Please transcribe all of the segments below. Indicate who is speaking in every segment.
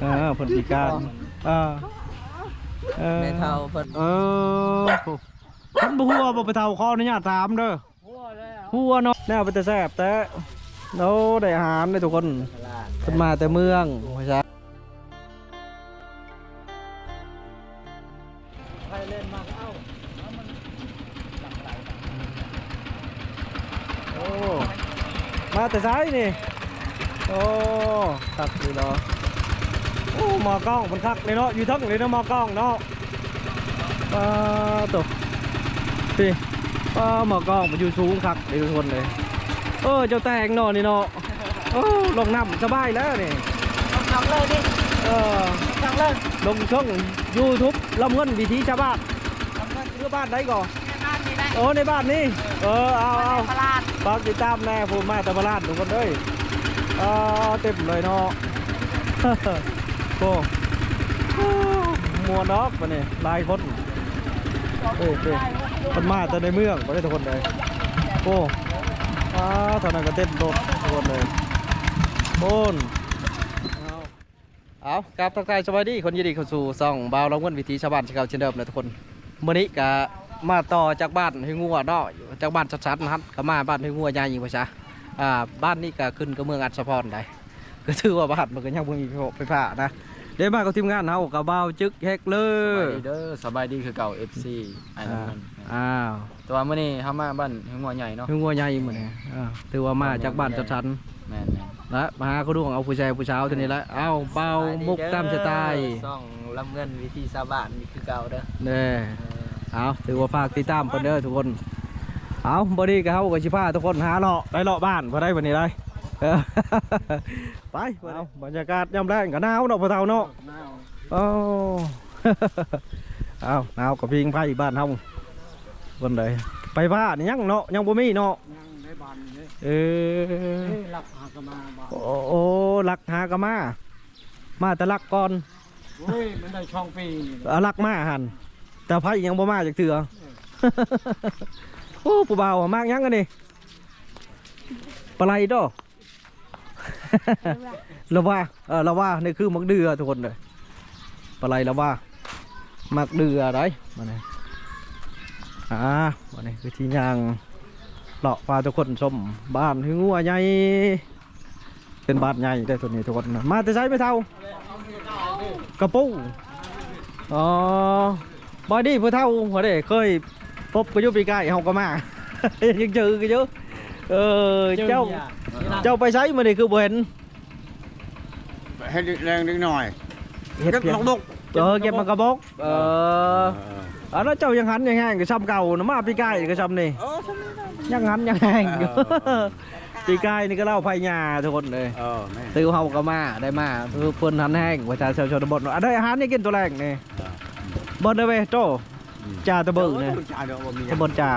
Speaker 1: เออเพิ่นพิการเออเออ
Speaker 2: แม่เฒ่าเพิ่น
Speaker 1: เออท่านบ่ฮู้ว่าบ่ไปเฒ่าขออนุญาตถามเด้อฮู้ว่าเนาะแนวไปแต่แซ่บแต่โน้ได้อาหารได้ทุกคนเพิ่นมาแต่เมืองว่าซะ
Speaker 2: ใครเล่นมาก็เอ้าเอามันหลังไหล
Speaker 1: โอ้มาแต่ซ้ายนี่ โอ้คักอยู่เนาะโอ้ห มอกล้องมันคักเลยเนาะอยู่ทั้งเลยเนาะหมอกล้องเนาะปลาตกพี่ปลาหมอกล้องมันอยู่สูงคักเลยทุกคนเลยเออเจ้าแตงเนาะนี่เนาะโอ้ลงน้ำสบายแล้วนี่
Speaker 2: ทำเลยดิ
Speaker 1: เออ
Speaker 2: ทำเลย
Speaker 1: ลงช่องยูทูบลำเงินวิถีชาวบ้านเพื่อบ้านไหนก่อน
Speaker 2: บ้านนี้ได้
Speaker 1: โอ้ในบ้านนี่เออเอาเอา
Speaker 2: ตลาด
Speaker 1: ฝากติดตามแน่ผมมาแตะบลาดทุกคนเลยเออเต็มเลยเนาะ โอ้มัวน็อกปะเนี่ยลายคนเอ้ยเอ้ยมันมาแต่ในเมืองไม่ได้ทุกคนเลยโอ้อ้าเท่านั้นก็เต็มรถทุกคนเลยโอนเอากราบทักทายสวัสดีคนยินดีเข้าสู่ซองบาวลำเงินวิถีชาวบ้านชาวเก่าเช่นเดิมนะทุกคนมื่อนี้ก็มาต่อจากบ้านห้วยงัวเนาะจากบ้านชัดๆนะครับก็มาบ้านห้วยงัวใหญ่ยิงภาษาอ่าบ้านนี้ก็ขึ้นกับเมืองอัศพรได้ ก็ถือว่าบ้านมันก็ยังบ่มีไฟฟ้านะเดี๋ยวมากับทีมงานเฮากับบ่าวจึกแฮกเล
Speaker 3: ส
Speaker 1: ย
Speaker 3: บายดีเด้อสบายดีคือเก่า FC ไอ้นั่นมัน
Speaker 1: อ้าว
Speaker 3: แต่ว่ามื้อนี้เฮามาบ้านหัวใหญ่เนาะ
Speaker 1: ห้วยงัวใหญ่มื้อนี้อ่าถือว่ามาจากบ้านชัด
Speaker 3: แม่น
Speaker 1: ๆและมาหาเขาดวงเอาผู้ชายผู้สาวเท่านี้ละเอ้าเป่ามุกตามสไตล์
Speaker 2: ซ่องลำเงินวิธีชาวบ้านนี่คือเก่าเด้อ
Speaker 1: เด้เอาถือว่าฝากติดตามเพิ่นเด้อทุกคน เอาบ่ดีก็เฮาก็สิพาทุกคนหาเลาะไปเลาะบ้านบ่ได้บัดนี้ได้เออ ไปเอาบรรยากาศยามแรงก็หนาวเนาะพ่อเฒ่าเนาะโอ้เอาหนาวกับพิงไผ่บ้านเฮาคนใดไปบ้านยังเนาะยังบ่มีเนาะ
Speaker 4: ยังในบ้านนี่
Speaker 1: เออ
Speaker 4: หลักหากมาบ้าน
Speaker 1: โอ้โอ้ลักหากะมา มาแต่ลักก่อน
Speaker 4: โอ้ยมันได้ช่องปีนี่
Speaker 1: เอาลักมาหันแต่ไผ่ยังบ่มาจากเถื่อโอ้ผู้บ่าวอะมากยังกันนี่ปลาไหลดอ ละว่าเออละว่านี่คือมักเดือทุกคนเลยปลาไหลละว่ามักเดือได้มาเนี่ยอ่ามาเนี่ยคือที่ยางเลาะพาทุกคนชมบ้านที่งัวใหญ่เป็นบ้านใหญ่ได้ตัวนี้ทุกคนมาแต่ใช้ไม่เท่ากระปูอ๋อบอดี้ผู้เท่าหัวเด็เคยพบกับยุปีใกล้เฮาก็มายังเจอกันเยอะ เออเจ้าเจ้าไปใช้มาเนี่คือบ่เห็น
Speaker 4: ให้แรงนิดหน่อย
Speaker 1: เห็ด
Speaker 4: เก็บ
Speaker 1: เพียง
Speaker 4: หลก
Speaker 1: เออเก็บมากระบอกเอออันนั้นเจ้ายังหันยังแห้งกับซ้ำเก่านะมาปีกายกับซ้ำนี่
Speaker 4: เออ
Speaker 1: ยังหันยังแห้งอยู่
Speaker 4: เออ
Speaker 1: ปีกายนี่ก็เล่าไผ่ยาทุกคนเลย
Speaker 4: เออแม่
Speaker 1: ตือเฮาก็มาได้มาคือเพิ่นหันแห้งประชาชนชนบทอันได้อาหารนี่กินตัวแรกนี่บนได้เว้ยโต จ่าตะเบิกเนี่ย
Speaker 4: จ่าเดี๋ยวบ่มี
Speaker 1: ตะบนจ่า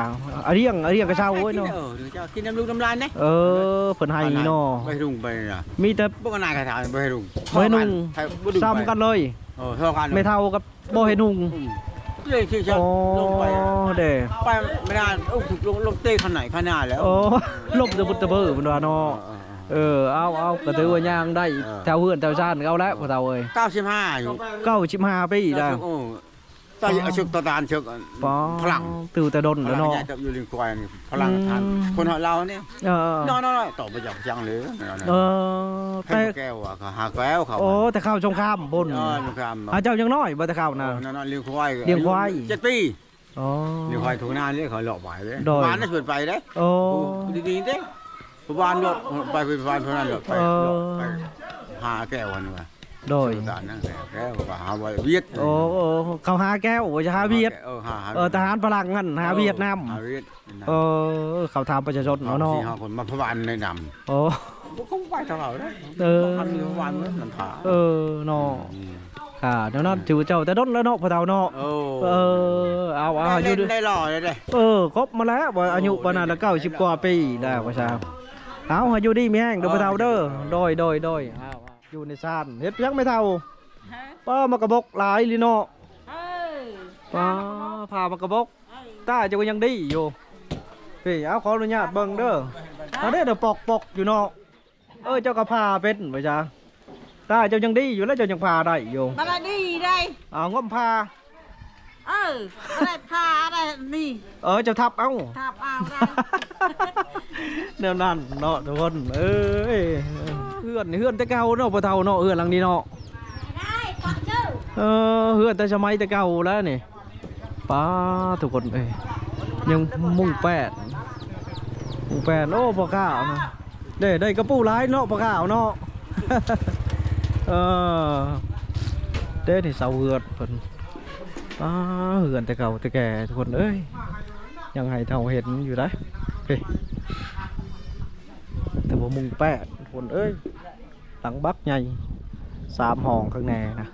Speaker 1: อันเรียงอันเรียงกระเช้าเว้ยเนาะ
Speaker 4: เออเดี๋ยวจะกินน้ำลูกน้ำลายเนี่ย
Speaker 1: เออเพิ่นให้เนาะ
Speaker 4: ไปรุ่งไปน่ะ
Speaker 1: มีแต่
Speaker 4: พวกนายกระถางไปรุ่ง
Speaker 1: บ่ให้นุ่งซ้ำกันเลย
Speaker 4: เออเท่ากัน
Speaker 1: ไม่เท่ากับบ่ให้นุ่ง
Speaker 4: อืมเลยที่จะ
Speaker 1: โอ้
Speaker 4: ลงไป
Speaker 1: เด้
Speaker 4: ไปไม่ได้เออถูกลงลงเตะขนาดขนาดแล้ว
Speaker 1: โอ้ลบตะบุตะเบอร์มันว่าเนาะ
Speaker 4: เออ
Speaker 1: เออเอาเอาก็ถือว่าย่างได้
Speaker 4: เออ
Speaker 1: แถวเฮือนแถวชาติเอาแล้วพอเท่าเอ้ย
Speaker 4: เก้าสิบห้าอยู่
Speaker 1: เก้าชิบห้าปีแล้ว
Speaker 4: โอ้ ตอนเอาชุกตะตานชุก
Speaker 1: ป๋อ
Speaker 4: พลัง
Speaker 1: ตื่นแต่ดน
Speaker 4: พ
Speaker 1: แล้ว
Speaker 4: ลัง
Speaker 1: เนาะ
Speaker 4: ใหญ่จะอยู่ริมควายนี่พลังทาน
Speaker 1: อืม
Speaker 4: คนเราเนี่ย
Speaker 1: เออ
Speaker 4: นอนนอนต่อไปจากจังเลย
Speaker 1: เออ
Speaker 4: ให้
Speaker 1: แต่
Speaker 4: แก้วอะเขาหาแก้วเขา
Speaker 1: โอ้แต่ข้าวชงข้ามบน
Speaker 4: นอนครับ
Speaker 1: อาเจ้ายังน้อยบ่แต่ข้าวนะ
Speaker 4: นอนเลี้ยงควาย
Speaker 1: เลี้ยงควาย
Speaker 4: เจ็ดปี
Speaker 1: อ๋อ
Speaker 4: เลี้ยงควายถูกหน้าเลยเขาหลอกไปเลย
Speaker 1: โดย
Speaker 4: บ้านน่ะชวนไปเด้
Speaker 1: โอ้
Speaker 4: ดีๆเด้บ้านหลอกไปไปบ้านเพื่อนหลอกไป
Speaker 1: เออ
Speaker 4: หลอกไปหาแก้วกันว่ะ
Speaker 1: โดย
Speaker 4: ตานนั่นแหละแก้วก็หาไว้เวียด
Speaker 1: โอ้โอ้เขาหาแก้วว่าจะหาเวียด
Speaker 4: เออหา
Speaker 1: เออทหารพลังงั้นหาเวียดนาม
Speaker 4: หาเวียด
Speaker 1: เออเขาทำประชาชน
Speaker 4: เอา
Speaker 1: เนาะ
Speaker 4: ที่
Speaker 1: เนาะ
Speaker 4: หาคนมาพบานในน
Speaker 1: โอ้ำ
Speaker 4: เขาไปเท่าไหร่นะ
Speaker 1: เออ
Speaker 4: ทำมีพบานเหมือนน้ำผา
Speaker 1: เออเนาะค่ะเดี๋ยวนั้นถือเจ้าแต่ดนแล้วเนาะพอเท่าเนาะ
Speaker 4: โอ้
Speaker 1: เออเอาเอา
Speaker 4: ได้
Speaker 1: อายุ
Speaker 4: เล่นได้หล่อเลยเด้
Speaker 1: เออครบมาแล้วบ่อายุปานนั้นละเก้าสิบกว่าปีได้ว่าซะเอาอายุดีมีแห้งเด้อพอเท่าเด้อโดยโดยโดยเอาเอาอยู่ในซ่านเฮ็ดเพียงไม่เท่าป้ามากระบกหลายลิเนาะป้าพามากระบกตาเจะก็ยังดีอยู่พี่เอาขออนุญาตเบิ่งเด้อเอาเด้อเดี๋ยวปอกปอกอยู่เนาะเออเจ้าก็พาเป็นว่าซะตาเจ้ายังดีอยู่แล้วเจ้ายังพาได้อยู่
Speaker 2: มาได้ดีได้
Speaker 1: เอางมพา
Speaker 2: เออมาได้พาได้นี่
Speaker 1: เออเจ้าทับเอ้า
Speaker 2: ทับเอาได้
Speaker 1: เดี๋ยวนั้นเนาะทุกคนเอ้ย เฮือนนี่เฮือนแต่เก่าเนาะพ่อเฒ่าเนาะเฮือนหลังนี้เนาะเออเฮือนแต่สมัยแต่เก่าแล้วนี่ป้าทุกคนเอ้ยยังมุ่งแปดมุ่งแปดโอ้พ่อข้าวเนาะได้ได้กระปูร้ายเนาะพ่อข้าวเนาะเออเด้นี่เสาเฮือนเพิ่นป้าเฮือนแต่เก่าแต่แก่ทุกคนเอ้ยยังให้เท่าเห็นอยู่ได้เฮ้ยแต่ว่ามุ่งแปดทุกคนเอ้ย ลังบักใหญ่สามห้องข้างในนะ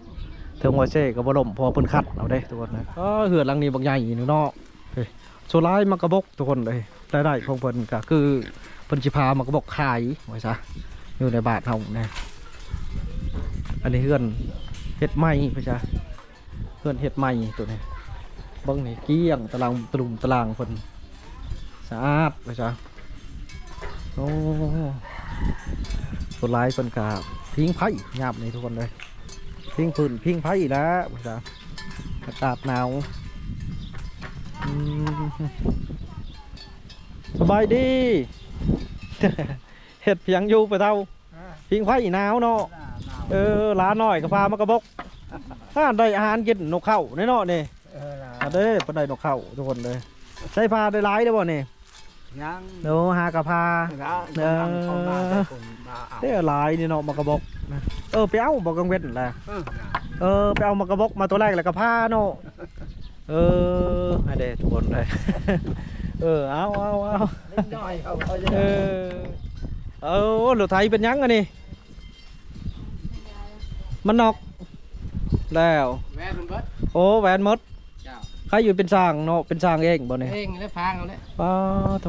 Speaker 1: เทิงว่าเซ่กับบลมพอเพิ่นคัดเอาเด้ทุกคนนะก็เหือนหลังนี้บางใหญ่นี่เนาะเฮ้ยโซลายมากระบกทุกคนเลยรายได้ของเพิ่นก็คือเพิ่นสิพามากระบกขายไว้ซะอยู่ในบาทเฮานะอันนี้เฮือนเฮ็ดใหม่ไปจ้ะเฮือนเฮ็ดใหม่ตัวนี้บิ่งนี่เกี้ยงตารางตะลุมตารางเพิ่นสะอาดไปจ้ะโอ้ โซลายเพิ่นก็ทิ้งไผ่ยามนี่ทุกคนเลยพิงพื้นพิงไผ่แล้วจ้ะอากาศหนาวสบายดีเห็ดเพียงอยู่ไปเท่าพิงไผ่หนาวเนาะเออหลานน้อยก็พามากระบกถ้าได้อาหารกินนกเข้าแน่เนาะนี่
Speaker 4: เด้
Speaker 1: อปนได้นกเข้าทุกคนเลยใช้พาได้หลายได้บ่นี่
Speaker 4: ย ง
Speaker 1: เดี๋ยวหากระพา
Speaker 4: เออเข้ามาได้คนมาเอา
Speaker 1: ได้หลายนี่เนาะมากระบกนะเออไปเอาบอกกังเว้นแหละ
Speaker 4: เออ
Speaker 1: เออไปเอามากระบอกมาตัวแรกแล้วก็ผ้าเนาะเออให้เด็ทุกคนเลยเออเอาเอาเอา
Speaker 4: นิดหน่อยเอาเอา
Speaker 1: เออเอารถไทยเป็นยังอันนี้มันนอกแล้ว
Speaker 3: แม่คุณเบิด
Speaker 1: โอ้แหวนหมด
Speaker 3: เจ้า
Speaker 1: ใครอยู่เป็นสร้างเนาะเป็นสร้างเองบ่เนี่ย
Speaker 3: เองแล้วฟางเอาแล้ว
Speaker 1: ป้าโต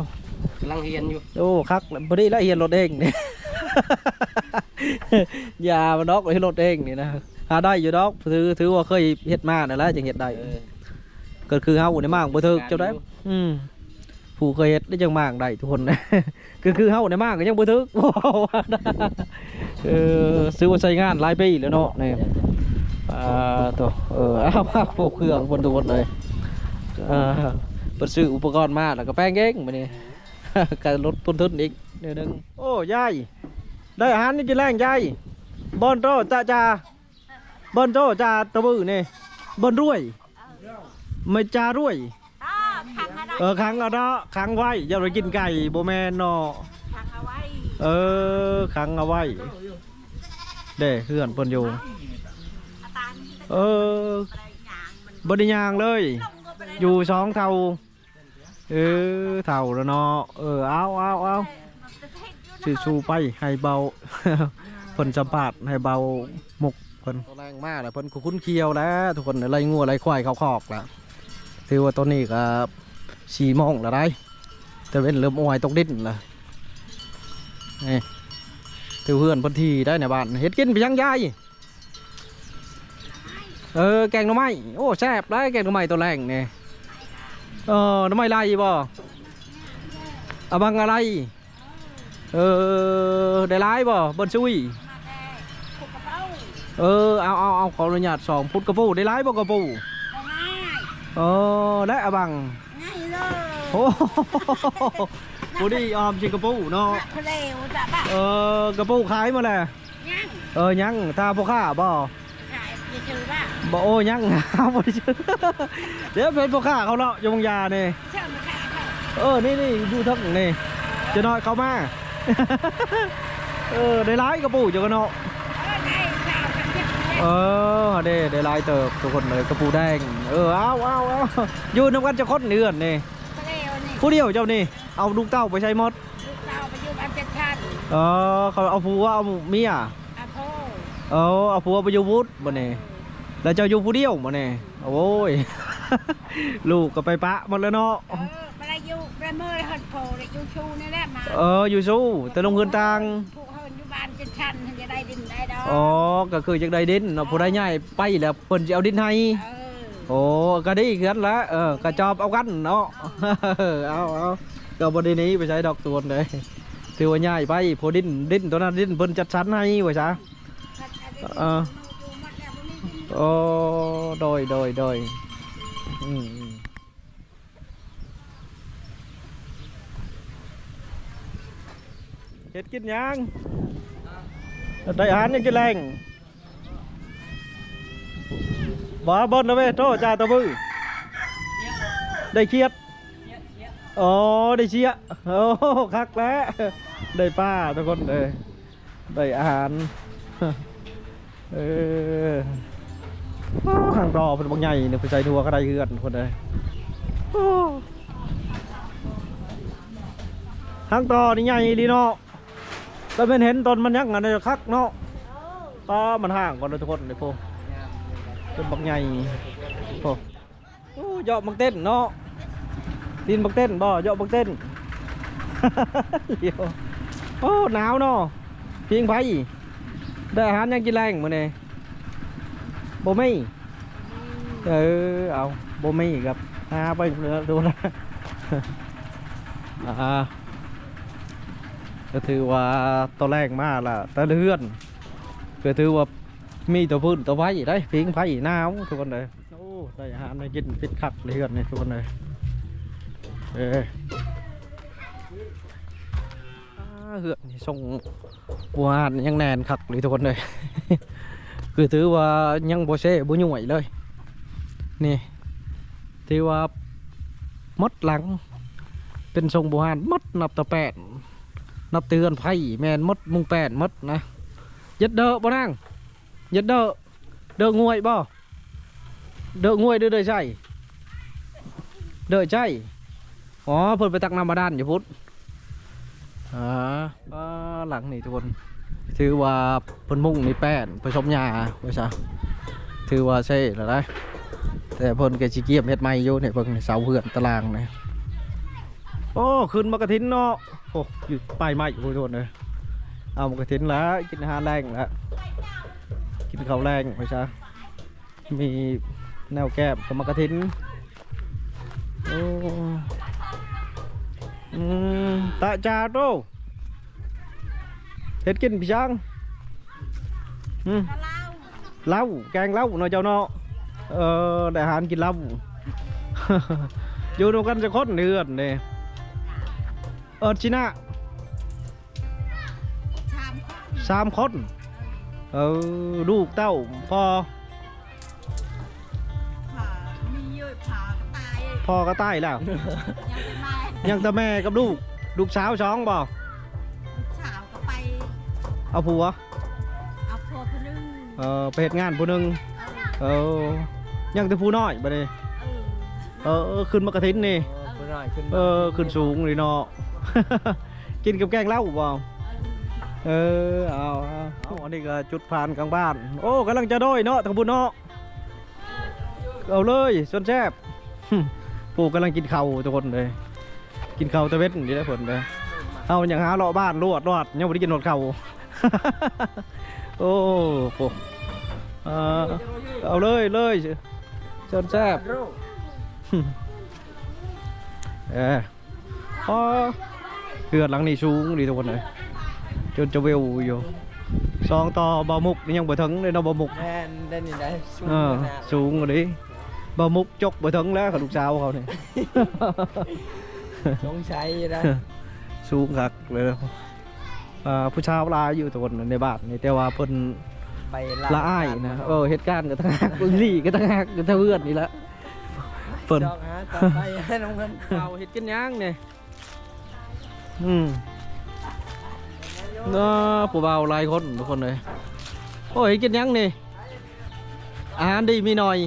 Speaker 3: กำลังเรียนอยู่
Speaker 1: โอ้คักพอดีละเอียดรถเองนี่อย่ามาดอกเลยรถเองนี่นะหาได้อยู่ดอกถือถือว่าเคยเฮ็ดมานั่นแหละจังเฮ็ดได้
Speaker 3: เออ
Speaker 1: ก็คือเฮาในมากบ่ถึกเจ้าได้
Speaker 3: การอยู่
Speaker 1: อืมผู้เคยเฮ็ดได้จังมากได้ทุกคนนะ ก็คือเฮาในมากก็ยังบ่ถึกว่านะเออซื้อมาใช้งานหลายปีแล้วเนาะนี่ อ่าตัวเออเอามาพวกเครื่องบนตัวเลยอ่าเปิดซื้ออุปกรณ์มาแล้วก็แป้งเองมานี่ก็ลดต้นทุนอีกนิดนึงโอ้ยายได้อาหารนี่กินแรงยายบอนโตจ้าจ้าบอนโตจ้าตะบือนี่บอนรวยไม่จารวย
Speaker 2: อ่าขังอะไร
Speaker 1: เออขังเอาเนาะขังไว้อย่าไปกินไก่โบแมนเนาะ
Speaker 2: ขังเอาไว้
Speaker 1: เออขังเอาไว้เด้เพื่อนเพิ่นอยู่
Speaker 2: อาตาม
Speaker 1: เออ
Speaker 2: อะไรอย่างมัน
Speaker 1: บไดิยางเลย อยู่สองเท่าเออเท่าแล้วเนาะเออเอาเอาเอา
Speaker 2: สู
Speaker 1: สิชูไปให้เบาเพิ่นสัมภาษณ์ให้เบาหมกเพิ่นแรงมากแหละเพิ่นคุ้นเคียวแล้ว ทุกคนอะไรงัวไรควายเขาคอกแล้วถือว่าตัวนี้ก็สี่โมงแล้วได้แต่เว้นเริ่มอ้อยตกดินและนี่ถือเพื่อนพิ่นทีได้ในบ้านเฮ็ดกินไปยังยาย เออแกงหน่อไม้โอ้แซ่บได้แกงหน่อไม้ตัวแรงนี่เออหน่อไม้ไรบ่อะบังอะไรเออได้ร้ายบ่บนซุย
Speaker 2: มาแน่ผูกกระเป๋า
Speaker 1: เออเอาเอาเอาขออนุญาตสองพุทธกระปูได้ร้ายบ่กระปู
Speaker 2: ได้ง่าย
Speaker 1: เออได้อะบัง
Speaker 2: ง่ายเลย
Speaker 1: โอ้โหปูดีออมชิกระปูเนาะ
Speaker 2: ทะเลวจ้ะบ้า
Speaker 1: เออกระปูขายมาแล้ว
Speaker 2: ยัง
Speaker 1: เออยังถ้าพ่อค้าบ่
Speaker 2: ขาย จะจือบ้า
Speaker 1: บ่โอ้ยังหาบ่ได้ชื่อเดี๋ยวเป็นพ่อค้าเขาเนาะอยงยาเนี่
Speaker 2: เชื่อมาขายเขา
Speaker 1: เออนี่นี่ดูทั้งนี่จะน้อยเขามาเออได้ร้ายกระปูอยู่กันเนาะ
Speaker 2: เออได้ข่าวกันเยอะแย
Speaker 1: เออเด้ได้ลายเติบทุกคนเลยกระปูแดงเออเอาเอาเอาอยู่น้ำกันจะค้นเดือนนี่
Speaker 2: ทะเลวนี่
Speaker 1: ผู้เดียวเจ้านี่เอาลูกเต้าไปใช้หมด
Speaker 2: ลูกเราไปอยู่บ้านเจ็ดชั้น
Speaker 1: เออเขาเอาผัวเอาเมีย
Speaker 2: โพ
Speaker 1: เออเอาผัวไปอยู่วุฒบ่นี่แล้วเจ้าอยู่ผู้เดียวบ่นี่โอ้ย ลูกก็ไปปะหมดแล้วเนาะ
Speaker 2: เออไปได้อยู่ประเมินหัดโพได้อยู่ชูนี่แหละมา
Speaker 1: เอออยู่สู้แต่ลงเงินตัง
Speaker 2: ผู้เขาอยู่บ้านเจ็ดชั้นถึงจะได้ดินได้ดอก
Speaker 1: อ๋อก็คือจักได้ดินเนาะผู้ได้ง่ายไปแล้วเพิ่นสิเอาดินให้
Speaker 2: เออ
Speaker 1: โอ้ก็ดีคือกันละเออกระจอบเอากันเนาะเอาเอาก็บไดีหนี้ไปใช้ดอกตัวนเลยถือว่าง่ายไปพอดินดินตัวนั้นดินเพิ่นจัดสรรให้ไว้ซะ เออโอ้โดยโดยโดยอืมอืมเฮ็ดกินยังได้อาหารยังกินแรงบ่บนนะเว้ยโตจ่าตะบือได้เคียดอ๋อได้เชียโอ้คักแล้วได้ป้าทุกคนเลยได้อาหาร เออโอ้ห่างดอเป็นบางใหญ่เนี่ยไปใจทัวก็ได้เฮือนคนเลยโอ้างต่อนี่ใหญ่ดีเนาะแต่เป็นเห็นตอนมันยักษ์อันนี้คักเนาะก็มันห่างก่อนเลยทุกคนเลยพวกเป็นบางใหญ่พวกโอ้เหยาะบังเต้นเนาะดินบังเต้นบ่เหยาะบังเต้นเดี๋ยวโอ้หนาวเนาะเพียงไฟ ได้อาหารยังกินแรงมื้อนี้บ่มีเออเอาบ่มีครับหาไปดูนะอ่าก็ถือว่าตัวแรกมาละตะเลือนก็ถือว่ามีตัวพื้นตัวไฟได้พิงไฟหนาวทุกคนเลยโอ้ได้อาหารได้กินพิษคักเลือนนี่ทุกคนเลยเอออ่า เหือกนี่ส่งบัวหาดยังแน่นคักเลยทุกคนเลย คือถือว่ายังโบเช่บุยุ่ยเลย นี่ถือว่าหมดหลัง เป็นทรงบัวหาดหมดนับตะแปดนับเตือนไผ่แมนหมดมุงแปดหมดนะยัดเดอะบ่นั่งยัดเดอะเดอะงวยบ่เดอะงวยเด้อเด้อใช่เด้อใช่อ๋อเพิ่นไปตักน้ำมาด้านอยู่พุทธ อ่าหลังนี่ทุกคนถือว่าเพิ่นมุ่งนี่แป้นผสมยาว่าซะถือว่าใช่แล้วได้แต่เพิ่นก็สิเกียมเฮ็ดใหม่อยู่เนี่ยเพิ่นเสาเฮือนตารางนี่โอ้ขึ้นมากระถินเนาะโอ้อยู่ปลายไม้อยู่ทุกคนเลยเอามากระถินแล้วกินอาหารแรงแล้วกินข้าวแรงว่าซะมีแนวแก้มกับมากระถินโอ้อืม ตาจาโตเฮ็ดกินพี่ช่างอืมเหล้าแกงเหล้าเนาะเจ้าเนาะเออได้อาหารกินเหล้าอยู่ด้วยกันจะคนเดือนเนี่ยเออชินะสามคนเออลูกเต้าพอ
Speaker 2: ผ่ามีเยอะผ่าก็ตาย
Speaker 1: พอก็ตายแล้ว
Speaker 2: ยังเป็นไม้
Speaker 1: ยังแต่แม่กับลูก ลูกสาวสองบ่
Speaker 2: ลูกสาวก็ไป
Speaker 1: เอาผัว
Speaker 2: เอาพวกคนนึง
Speaker 1: เออไปเฮ็ดงานผู้หนึง
Speaker 2: เออ
Speaker 1: เออยังแต่ผู้น้อยบ่ได้
Speaker 2: เออ
Speaker 1: เออเออขึ้นมากระถินนี่
Speaker 3: ขึ้นหน่อยขึ้น
Speaker 1: เออขึ้นสูงเลยเนาะ กินกับแกงเหล้าบ่เออเอาเอาเอาอันนี้ก็จุดผ่านกลางบ้าน โอ้กำลังจะโดยเนาะทางบุญเนาะเอาเลยส่วนแซ่บ ปู่กำลังกินข้าวทุกคนเลย กินข้าวตะเวนนี่ได้ผลเลยเอาอย่างหาเลาะบ้านรวดรอดยังไม่ได้กินหมดข้าวโอ้โหเออเอาเลยเลยส่วนแซ่บเออพอเกือดหลังนี่สูงดีทุกคนเลยจนจะเวลอยู่ซองต่อเบามุกนี่ยังบ่ถึงเลยเนาะเบามุก
Speaker 3: แม่นได้นี่ได้สูง
Speaker 1: เออ
Speaker 3: ขนาด
Speaker 1: สูงกว่านี้เบามุกจกบ่ถึงแล้วกับลูกสาวเขาเนี่ย
Speaker 3: สงสัยอยู่นะ
Speaker 1: สูงคักเลยอ่าผู้ชาวลายอยู่ทุกคนในบ้านนี่แต่ว่าเพิ่น
Speaker 3: ไป
Speaker 1: ละอ้ายนะเออเหตุการณ์ก็ทั้งหักอึลี่ก็ทั้งหักก็ทั้งเพื่อนนี่ละเพิ่น
Speaker 3: จอกหาต่อไปให้น้องเงิน
Speaker 1: เอาเห็ดกินย่างเนี่ยอืมเนาะผู้เบาหลายคนทุกคนเลยโอ้ยเฮ็ดกินย่างนี่อาหารดีมีหน่อย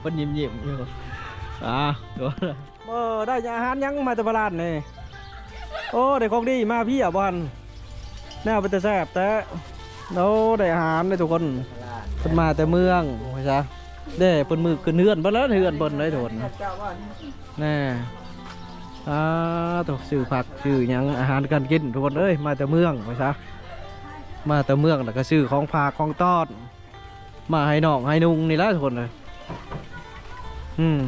Speaker 1: เพิ่นยิ้มยิ้มๆอยู่อ่าตัวเออได้อาหารยังมาจากตลาดนี่โอ้ได้ของดีมาพี่อะบอลแน่าไปแต่แซ่บแต่โอ้ได้อาหารได้ทุกคนเพิ่นมาแต่เมืองโอ้ยจ้ะเด้เพิ่นมือขึ้นเฮือนเพิ่นแล้วเฮือนเพิ่นเลยทุกคน
Speaker 3: เจ้าว่า
Speaker 1: แน่อ่าตัวซื้อผักซื้อหยังอาหารการกินทุกคนเอ้ยมาแต่เมืองไปซะมาแต่เมืองแล้วก็ซื้อของฝากของต้อนมาให้น้องให้นุ่งนี่แหละทุกคนเลยอืม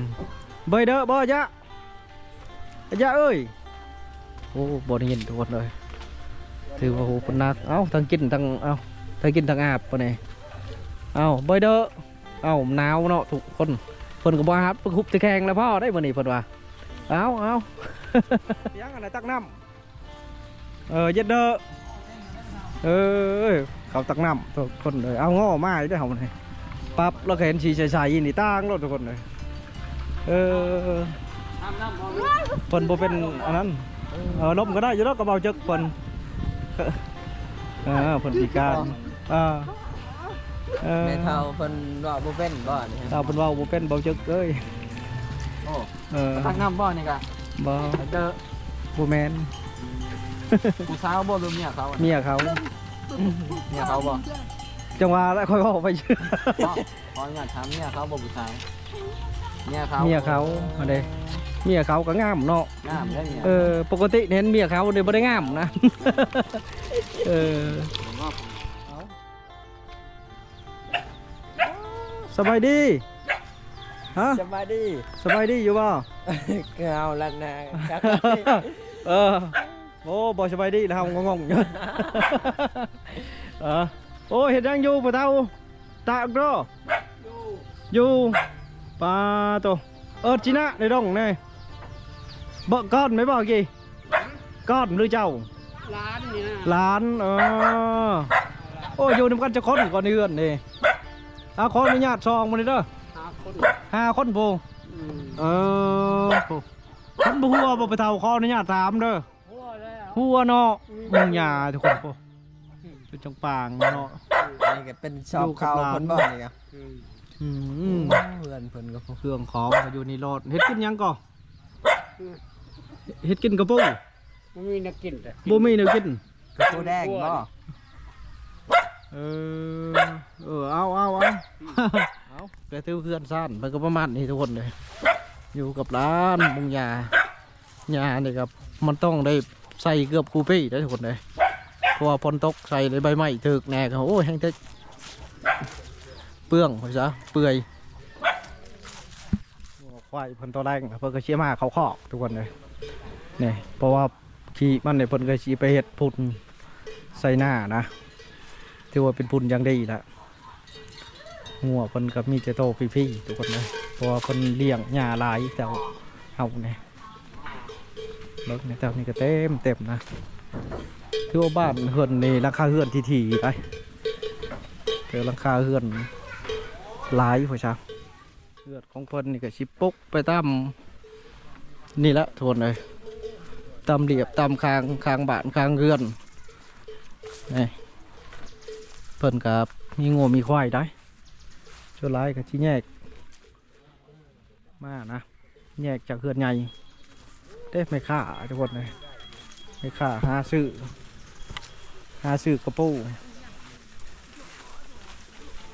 Speaker 1: เบยเด้อบ่ยะ ยะเอ้ยโอ้บ่ได้ยินทุกคนเลยถือว่าโหเป็นนักเอ้าทั้งกินทั้งเอ้าถ้ากินทางอาบปะเนี่ยเอาบอยเด้อเอาหนาวเนาะทุกคนเพิ่นก็บ่ฮับคุบตะแคงแล้วพ่อได้มื้อนี้เพิ่นว่าเอาเอายังอะไรตักน้ำเออเย็ดเด้อเออเขาตักน้ำทุกคนเลยเอาง้อมาอีกได้อเฮานี่ปั๊บเราก็เห็นชีใสๆนี่ตั้งรถทุกคนเลยเออ
Speaker 2: น้ำน้ำพอ
Speaker 1: เพิ่นบ่เป็นอันนั้นเออล้มก็ได้อยู่แล้วก็เบาจึกเพิ่นเออเพิ่นพิการอ่าเออ
Speaker 3: แม่เฒ่าเพิ่นว่าบ่เป็นบ่นี่ฮะ
Speaker 1: เราเพิ่นเว้าบ่เป็นเบาจึกเอ้ย
Speaker 2: โอ้
Speaker 1: เออ
Speaker 2: ตั้งน้ำบ่อนี่กะ
Speaker 1: บ่
Speaker 2: เจอ
Speaker 1: บ่แม่น
Speaker 2: ผู้สาวบ่หรือเมียเขาอะ
Speaker 1: เมียเขา
Speaker 2: เมียเขาบ่
Speaker 1: จังหวะแล้วค่อยเว้าไปชื่อ
Speaker 2: ขอขออนุญาตถามเมียเขาบ่ผู้ชายเมียเขา
Speaker 1: เมียเขาอันเด้ เมียเขาก็งามเนาะ
Speaker 2: งามได้เมีย
Speaker 1: เออปกติเห็นเมียเขาเนี่ยบ่ได้งามนะเออสบายดีฮะ
Speaker 3: สบายดี
Speaker 1: สบายดีอยู่บ่
Speaker 3: ก็เอาละนะจัก
Speaker 1: เออโอ้บ่สบายดีแล้วงงๆอยู่เออโอ้เฮ็ดยังอยู่บ่เท่าตากรออยู่ปลาโตเออจินะในดงนี่ บ่ก้อนไหม่บ่กี่ก้อนหรือเจ้า
Speaker 2: ร้านนี่นะ
Speaker 1: หลานเออโอ้ยอยู่นำกันจะคนก่อนเดือนนี่อาขออนุญาตซองมาเลยเด้อ
Speaker 2: หาคน
Speaker 1: ห้าคนโบ
Speaker 2: อืม
Speaker 1: เออท่านบ่ฮู้ว่าบ่ไปเท่าขออนุญาตถามเด้อ
Speaker 2: หัวแล้ว
Speaker 1: ฮู้ว่าเนาะมึงอย่าทุกคนโอ้เป็นจังปางเนาะ
Speaker 3: นี่ก็เป็นชอบเขาเพิ่นบ่นี่ก็
Speaker 2: อืม
Speaker 1: อืม
Speaker 3: เพื่อนเพิ่นก็พอ
Speaker 1: เครื่องของก็อยู่ในรถเฮ็ดกินหยังก่อ เฮ็ดกินกระปุก
Speaker 2: มันมีนักกินแต่
Speaker 1: บ่มีแนวกิน
Speaker 3: กระปูแดงบ่
Speaker 1: เออ เออ เอาเอาเอาเอาแต่ถือเพื่อนซ่านมันก็ประมาณนี้ทุกคนเลย อยู่กับร้านมุงยายาเนี่ยครับ มันต้องได้ใส่เกือบคูปี้ได้ทุกคนเลยเพราะว่าพนตกใส่เลยใบไม้ถึกแน่ก็โอ้ยแห้งเต็กเปลืองไปซะเปื่อยควายเพิ่นตัวแรงเพิ่นก็เชี่ยมาเขาคอกทุกคนเลย เนี่ยเพราะว่าขี่มันเนี่ยเพิ่นก็ชี้ไปเห็ดพุ่นใส่หน้านะถือว่าเป็นบุญอยังดีละงัวเพิ่นกับมีแต่โตพี่ๆทุกคนเลยเพราะว่าเพิ่นเลี้ยงหญ้าหลายแต่เอาเนี่ยรถเนี่ยแต่นี่ก็เต็มเต็มนะถือว่าบ้านเฮือนนี่ราคาเฮือนที่ถี่ไปเจอราคาเฮือนหลายพอช้างเฮือนของเพิ่นนี่ก็ชิปุกไปตามนี่ละทุกคนเลย ตามเรียบตามคางคางบานคางเฮือนนี่เพิ่นกับมีงัวมีควายได้ชั่วร้ายกับที่แยก มานะ แยกจากเฮือนใหญ่ได้ไม่ค่าทุกคนเลยไม่ค่าหาซื้อหาซื้อกระปู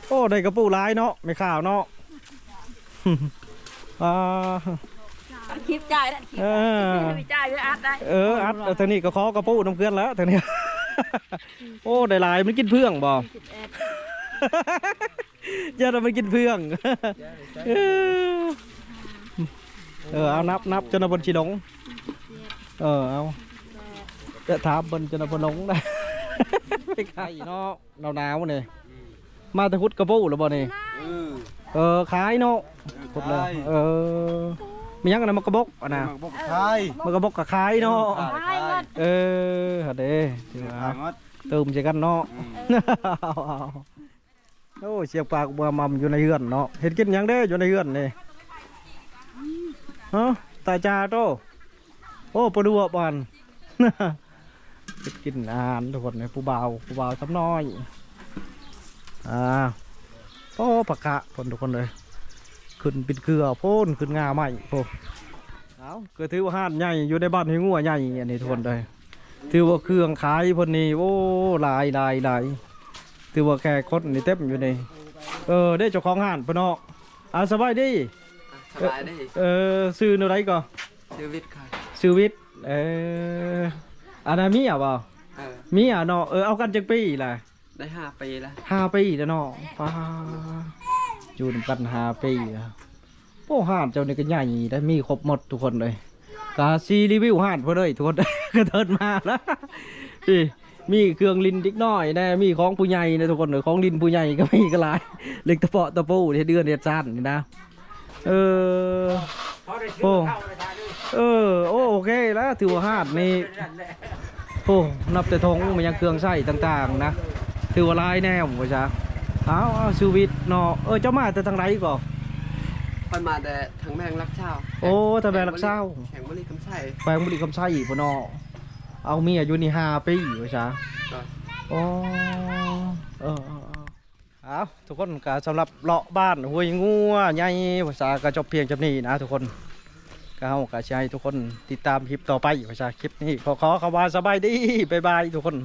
Speaker 1: โอ้ได้กระปูร้ายเนาะไม่ข่าวเนาะอ่า
Speaker 5: คลิปจ่ายแล้วคลิป
Speaker 1: เออ
Speaker 5: ไม่จ่ายด้วยอัดได้
Speaker 1: เอออัดเอาทางนี้ก็ขอกระปูน้ำเกลือนแล้วทางนี้ โอ้ได้หลายมันกินเพื่องบ่อย่าเรามันกินเพื่อง เออเออเอานับนับจนเอาบนชีหลง เออเอาจะถามบนจนเอาบนหลงได้ไม่ใครเนาะหนาวหนาวๆเนี่ยมาแตะคุดกระปูหรือบ่เนี่ย
Speaker 4: เออ
Speaker 1: เออขายเนาะคุดเลยเออ มียังกันนะมันกระบกอะนะ
Speaker 4: บอกใช่
Speaker 1: มันกระบกกับขายเนาะ
Speaker 4: ใช่
Speaker 1: เออหาเด้ถือว่า
Speaker 4: ถามว่า
Speaker 1: เติมใจกันเนาะเอาเอาโอ้เสียบปากบัวมัมอยู่ในเฮือนเนาะเห็ดกินหยังเด้อยู่ในเฮือนนี่ฮะตาจาโตโอ้ปลาดัวบานเห็ดกินอาหารทุกคนเลยผู้บ่าวผู้บ่าวสำน้อยอ่าโอ้ปากกะคนทุกคนเลย ขึ้นเป็นเกลือโพ่นขึ้นงาใหม่โพ่เอาก็ถือว่าห้านใหญ่อยู่ในบ้านให้งัวใหญ่อันนี้ทุกคนเลยถือว่าเครื่องขายเพนนี่โอ้หลายหลายหลายถือว่าแค่คนนี่เต็มอยู่นี่เออได้เจ้าของห้านพนเนาะอ่าสบายดี
Speaker 3: สบายดี
Speaker 1: เออซื้ออะไรก่อน
Speaker 3: ชีวิตค่ะ
Speaker 1: ซื้อวิทย์เอออันนั้นมีอะเปล่า
Speaker 3: เออ
Speaker 1: มีอะเนาะเออเอากันจักปีแหละ
Speaker 3: ได้ห้าปีแล้ว
Speaker 1: ห้าปีแล้วเนาะป้า อยู่นำกันหาปีแล้วโอ้ห้านเจ้านี่ก็ใหญ่ได้มีครบหมดทุกคนเลยกาซีรีวิวห้านเพื่อเลยทุกคนก็เดินมาแล้วพี่มีเครื่องลินดิกน้อยน่มีของผู้ใหญ่นะทุกคนเออของลินผู้ใหญ่ก็มีก็หลายเล็กตะเปาะตะปูเฮ็ดเดือนเฮ็ดซ่านนี่นะเออโอ้เออโอ้โอเคแล้วถือว่าหาดนี่โอ้นับแต่ทงมันยังเครื่องใช้ต่างๆนะถือว่าลายแนวว่าจ้ะ เอาเอาชีวิตเนาะเออเจ้ามาแต่ทางไหนก่อน
Speaker 3: คอยมาแต่ทางแมงลักเช้า
Speaker 1: โอ้ทางแมงลักเช้า
Speaker 3: แข่งบริคำใส่
Speaker 1: แปลงบุรีคำไส้พ่นอเอาเมียอยู่นี่ห้าปีว่าจ้ะ
Speaker 3: ก็
Speaker 1: โอ้เออเออเออเอาทุกคนก็สำหรับเลาะบ้านห้วยงัวใหญ่ภาษาก็จบเพียงจำนี้นะทุกคนก็เฮาก็สิให้ทุกคนติดตามคลิปต่อไปภาษาคลิปนี้ขอขอคำว่าสบายดีบ๊ายบายทุกคน